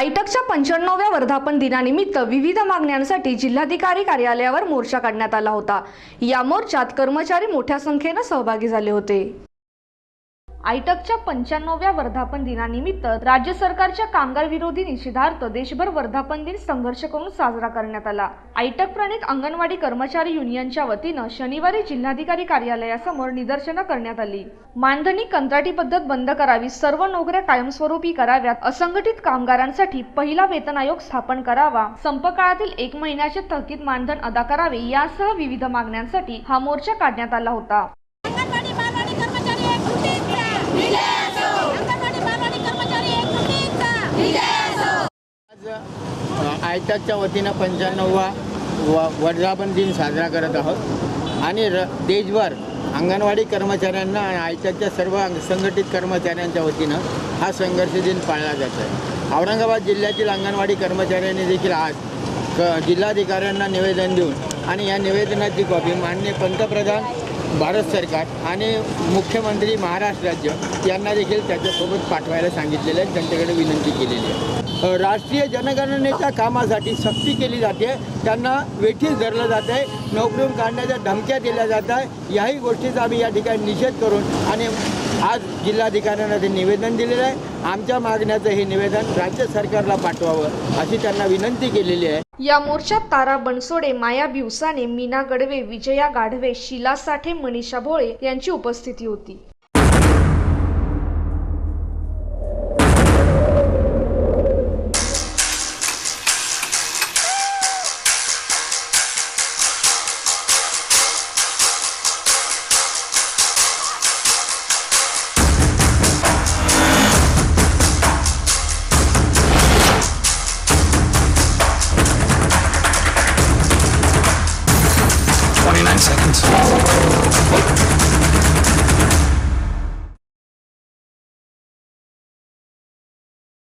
आयटकच्या पंच्याण्णव्या वर्धापन दिनानिमित्त विविध मागण्यांसाठी जिल्हाधिकारी कार्यालयावर मोर्चा काढण्यात आला होता. या मोर्चात कर्मचारी मोठ्या संख्येनं सहभागी झाले होते. आयटकच्या पंच्याण्णव्या वर्धापन दिनानिमित्त राज्य सरकारच्या कामगार विरोधी निषेधार्थ देशभर वर्धापन दिन संघर्ष करून साजरा करण्यात आला. आयटक प्रणित अंगणवाडी कर्मचारी युनियनच्या वतीनं शनिवारी जिल्हाधिकारी कार्यालयासमोर निदर्शनं करण्यात आली. मानधनी कंत्राटी पद्धत बंद करावी सर्व नोकऱ्या कायमस्वरूपी कराव्यात असंघटित कामगारांसाठी पहिला वेतन आयोग स्थापन करावा संप काळातील एक महिन्याचे थकीत मानधन अदा करावे यासह विविध मागण्यांसाठी हा मोर्चा काढण्यात आला होता अंगणवाडी बालवाडी कर्मचारी एकजुटीचा विजय असो अंगणवाडी बालवाडी कर्मचारी एकजुटीचा आज वतीनं पंच्याण्णववा व वर्धापन दिन साजरा करत आहोत. आणि र देशभर अंगणवाडी कर्मचाऱ्यांना आणि आयताच्या सर्व अंग- संघटित कर्मचाऱ्यांच्या वतीनं हा संघर्ष दिन पाळला जात आहे. औरंगाबाद जिल्ह्यातील अंगणवाडी कर्मचाऱ्यांनी देखील आज क जिल्हाधिकाऱ्यांना निवेदन देऊन आणि या निवेदनाची कॉपी माननीय पंतप्रधान भारत सरकार आणि मुख्यमंत्री महाराष्ट्र राज्य यांना देखील त्याच्यासोबत पाठवायला सांगितलेलं आहे. त्यांच्याकडे विनंती केलेली आहे. राष्ट्रीय जनगणनेच्या कामासाठी सक्ती केली जाते. त्यांना वेठीस धरलं जात आहे नोकरीहून काढण्याच्या धमक्या दिल्या जात आहे याही गोष्टीचा आम्ही या ठिकाणी निषेध करून आणि आज जिल्हाधिकाऱ्यांना ते निवेदन दिलेलं आहे. आमच्या मागण्याचं हे निवेदन राज्य सरकारला पाठवावं अशी त्यांना विनंती केलेली आहे. या मोर्चात तारा बनसोडे माया भिवसाने मीना गडवे विजया गाढवे शीला साठे मनीषा भोळे यांची उपस्थिती होती. nine seconds.